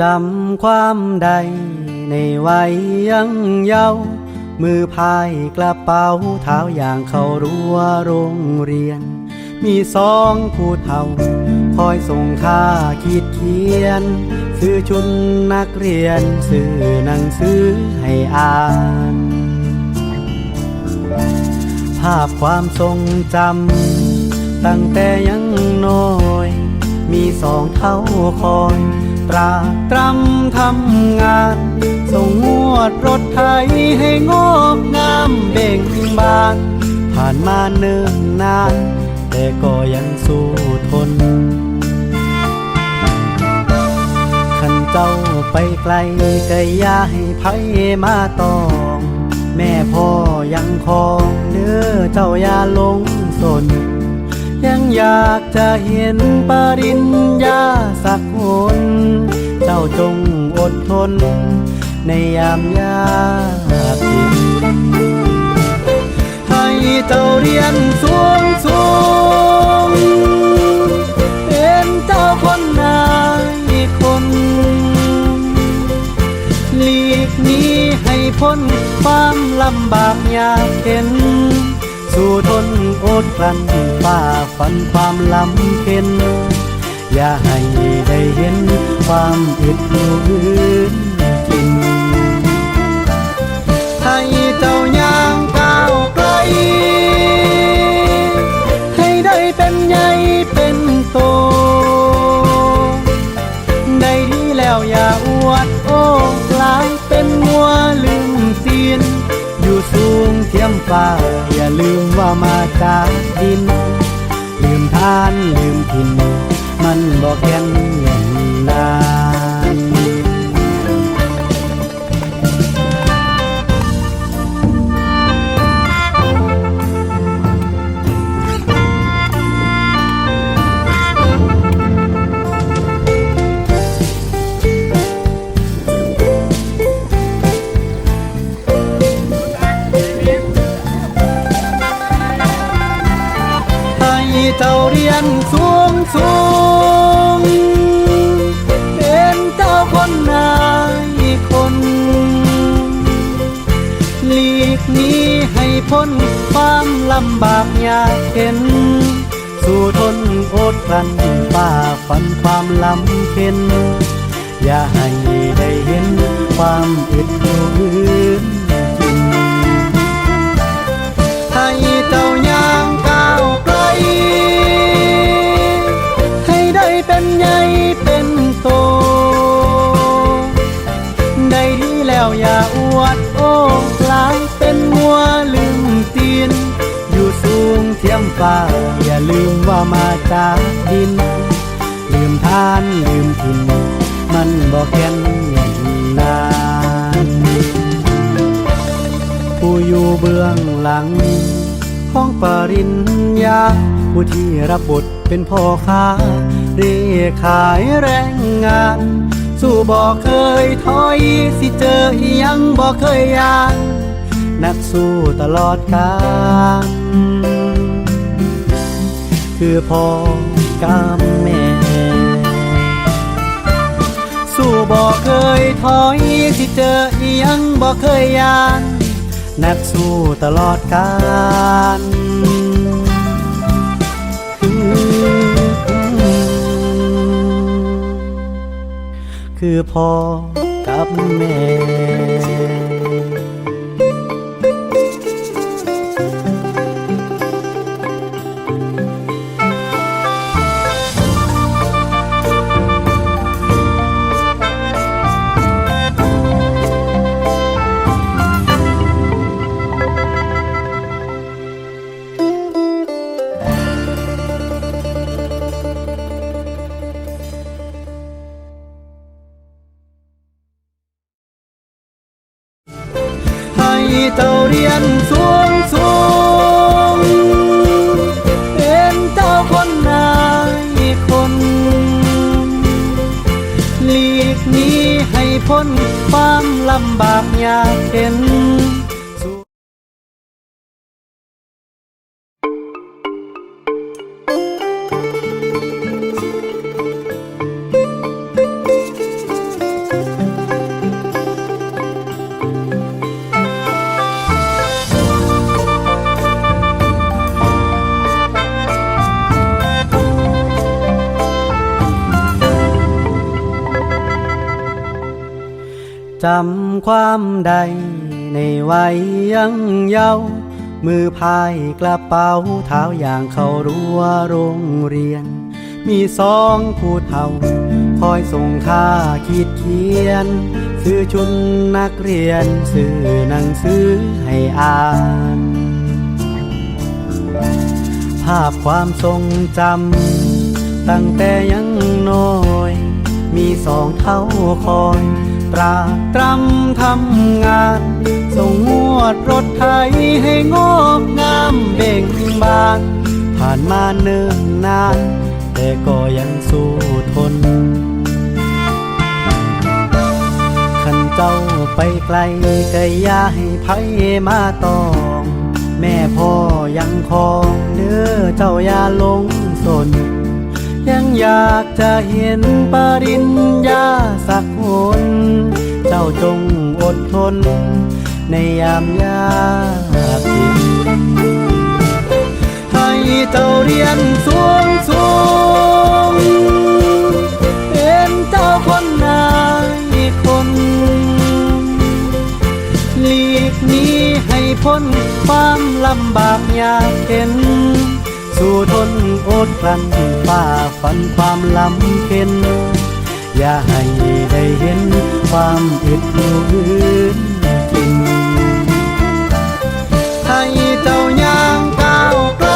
จำความใดในวัยยังเยาว์มือพายกระเป๋าเท้าอย่างเขารั้วโรงเรียน มีสองผู้เฒ่า คอยส่งค่าขีดเขียน ซื้อชุดนักเรียน ซื้อหนังสือให้อ่าน ภาพความทรงจำตั้งแต่ยังน้อย มีสองเท่าคอย ตรากตรำทำงาน ส่งงวดรถไถให้งอกงามเบ่งบาน ผ่านมาเนิ่นนาน แต่ก็ยังสู้ทน ขันเจ้าไปไกลก็อย่าให้ไผมาตอง แม่พ่อยังคองเนื้อเจ้าอย่าลงสน ยังอยากจะเห็นปริญญาสักคน เจ้าจงอดทน ในยามยากเย็นให้เจ้าเรียนสูงสูงเป็นเจ้าคนนายคนหลีกหนี้ให้พ้นความลำบากยากเข็น สู่ทนอดกลั้นฝ่าฟันความลำเข็นอย่าให้ได้เห็นความอึดอยู่อื่นกินให้เจ้าย่างก้าวไกล ให้ได้เป็นใหญ่เป็นโต ได้ดีแล้วอย่าอวดโอ้กลายเป็นมัวลืมตีนอยู่สูงเทียมฟ้า ลืมว่ามาจากดิน ลืมทานลืมถิ่นมันบอกแก่นเย็น นความลำบากยากเข็น สู่ทนอดกลั้นป่าฟันความลำเข็น อย่าให้ได้เห็นความอึดอยู่อื่นกินให้เจ้า ฟ้า อย่าลืมว่ามาจากดิน ลืมทานลืมถิ่นมันบอกแก่นอย่างนานผู้อยู่เบื้องหลัง ของปริญญา ผู้ที่รับบทเป็นพ่อค้าเร่ขายแรงงาน สู้บอกเคยถอยสิเจออยังบอกเคยยานนักสู้ตลอดกาล คือพ่อกับแม่ สู้บอกเคยถอยที่เจออียังบอกเคยยานนักสู้ตลอดกาลคือพ่อกับแม่ ที่เจ้าเรียนสูงสูงเป็นเจ้าคนนายคนหลีกหนี้ให้พ้นความลำบากยากเข็น จำความใด ในวัยยังเยาว์มือพายกระเป๋าเท้าอย่างเขารั้วโรงเรียน มีสองผู้เฒ่า คอยส่งค่าขีดเขียน ซื้อชุดนักเรียน ซื้อหนังสือให้อ่าน ภาพความทรงจำตั้งแต่ยังน้อย มีสองเท่าคอย ตราตรำทำงาน ส่งงวดรถไถให้งอกงามเบ่งบาน ผ่านมาเนิ่นนาน แต่ก็ยังสู้ทน ขันเจ้าไปไกลก็อย่าให้ไผมาตอง แม่พ่อยังคองเนื้อเจ้าอย่าหลงสนยังอยาก จะเห็นปริญญาสักหนเจ้าจงอดทน ในยามยากเย็นให้เจ้าเรียนสูงสูงเป็นเจ้าคนนายคนหลีกหนี้ให้พ้นความลำบากยากเข็น สู่ทนอดกลั้นฝ่าฟันความลำเข็นอย่าให้ได้เห็นความอึดอยู่อื่นกิน ให้เจ้าย่างก้าวไกล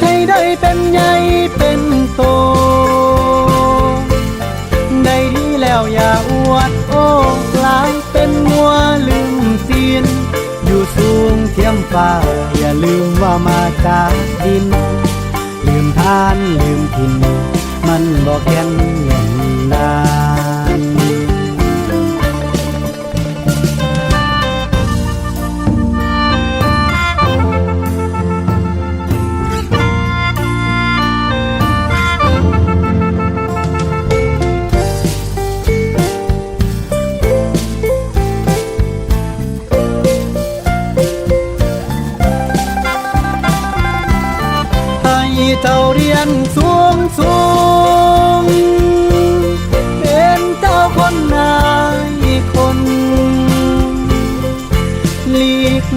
ให้ได้เป็นใหญ่เป็นโต ได้ดีแล้วอย่าอวดโอ้ ฟ้า อย่าลืมว่ามาจากดิน ลืมทานลืมถิ่นมันบอกแก่นเงินนา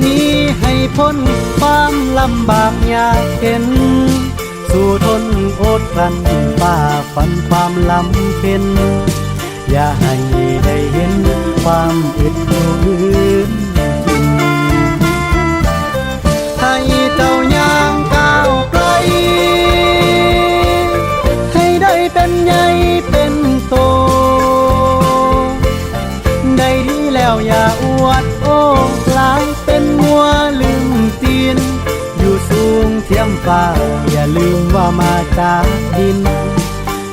นี้ ให้พ้นความลำบากยากเข็น สู่ทนอดกลั้นฝ่าฟันความลำเข็น อย่าให้ได้เห็นความอึดอยู่อื่นกินให้เจ้าย่างก้าวไกล ให้ได้เป็นใหญ่เป็นโต ได้ดีแล้วอย่าอวดโอ้ ฟ้า อย่าลืมว่ามาจากดิน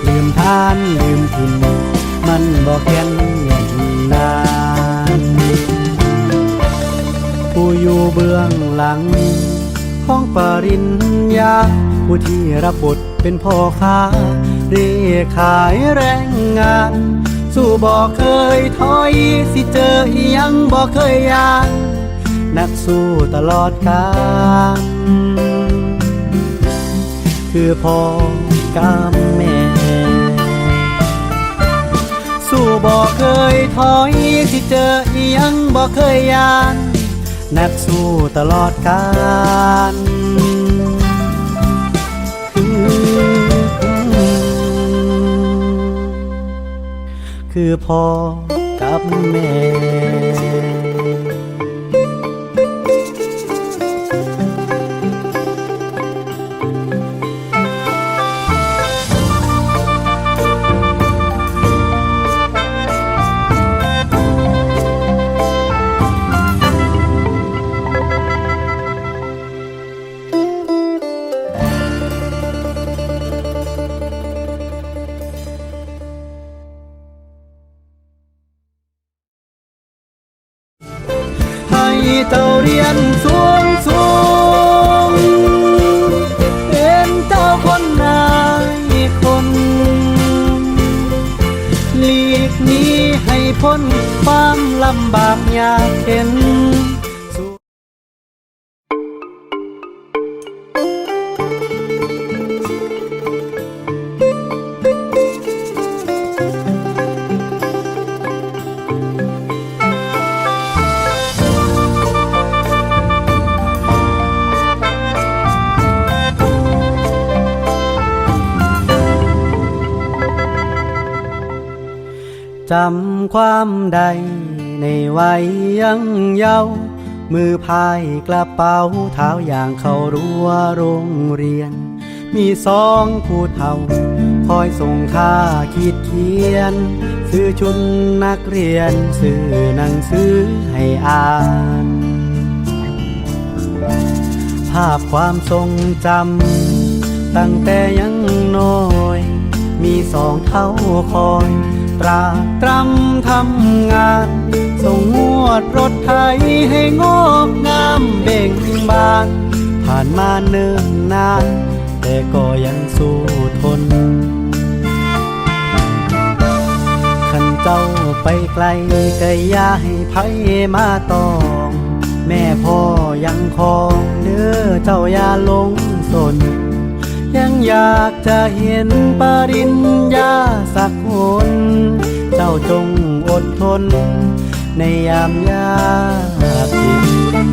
ลืมทานลืมถิ่นมันบอกแก่นเงินนานผู้อยู่เบื้องหลัง ของปริญญา ผู้ที่รับบทเป็นพ่อค้าเรียขายแรงงาน สู้บอกเคยถอยสิเจอยังบอกเคยยานนักสู้ตลอดกาล คือพ่อกับแม่ สู้บอกเคยถอยสิเจออียังบอกเคยยานนักสู้ตลอดกาลคือพ่อกับแม่ พ้นความลำบากยากเข็นจ ความใด ในวัยยังเยาว์มือพายกระเป๋าเท้าอย่างเขารั้วโรงเรียน มีสองผู้เฒ่า คอยส่งค่าขีดเขียน ซื้อชุดนักเรียน ซื้อหนังสือให้อ่าน ภาพความทรงจำตั้งแต่ยังน้อย มีสองเท่าคอย ตรากตรำทำงาน ส่งงวดรถไถให้งอกงามเบ่งบาน ผ่านมาเนิ่นนาน แต่ก็ยังสู้ทน ขันเจ้าไปไกลก็อย่าให้ไผมาตอง แม่พ่อยังคองเนื้อเจ้าอย่าลงสน ยังอยากจะเห็นปริญญาสักคน เจ้าจงอดทน ในยามยากเย็น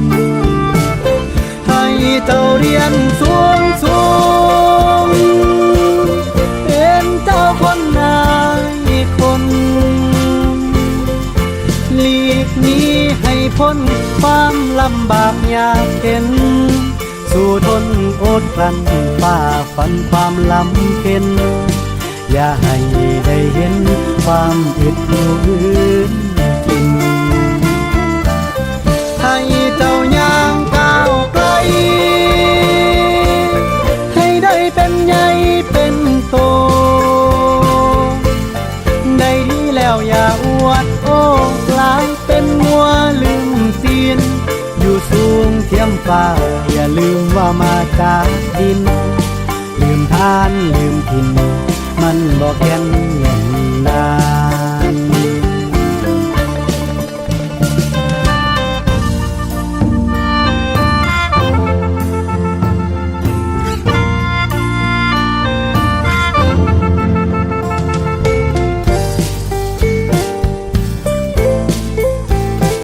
ให้เจ้าเรียนสูงสูงเป็นเจ้าคนนายคนหลีกหนี้ให้พ้นความลำบากยากเข็น ดกลั้นฝ่าฟันความลำเข็นอย่าให้ได้เห็นความอึดอยู่อื่นกินให้เจ้าย่างก้าวไกล ให้ได้เป็นใหญ่เป็นโต ได้ดีแล้วอย่าอวดโอ้กลายเป็นมัวลืมศีลอยู่สูงเทียมฟ้าอย่า ว่ามาจากดิน ลืมทานลืมถิ่นมันบอกแก่นอย่งนาน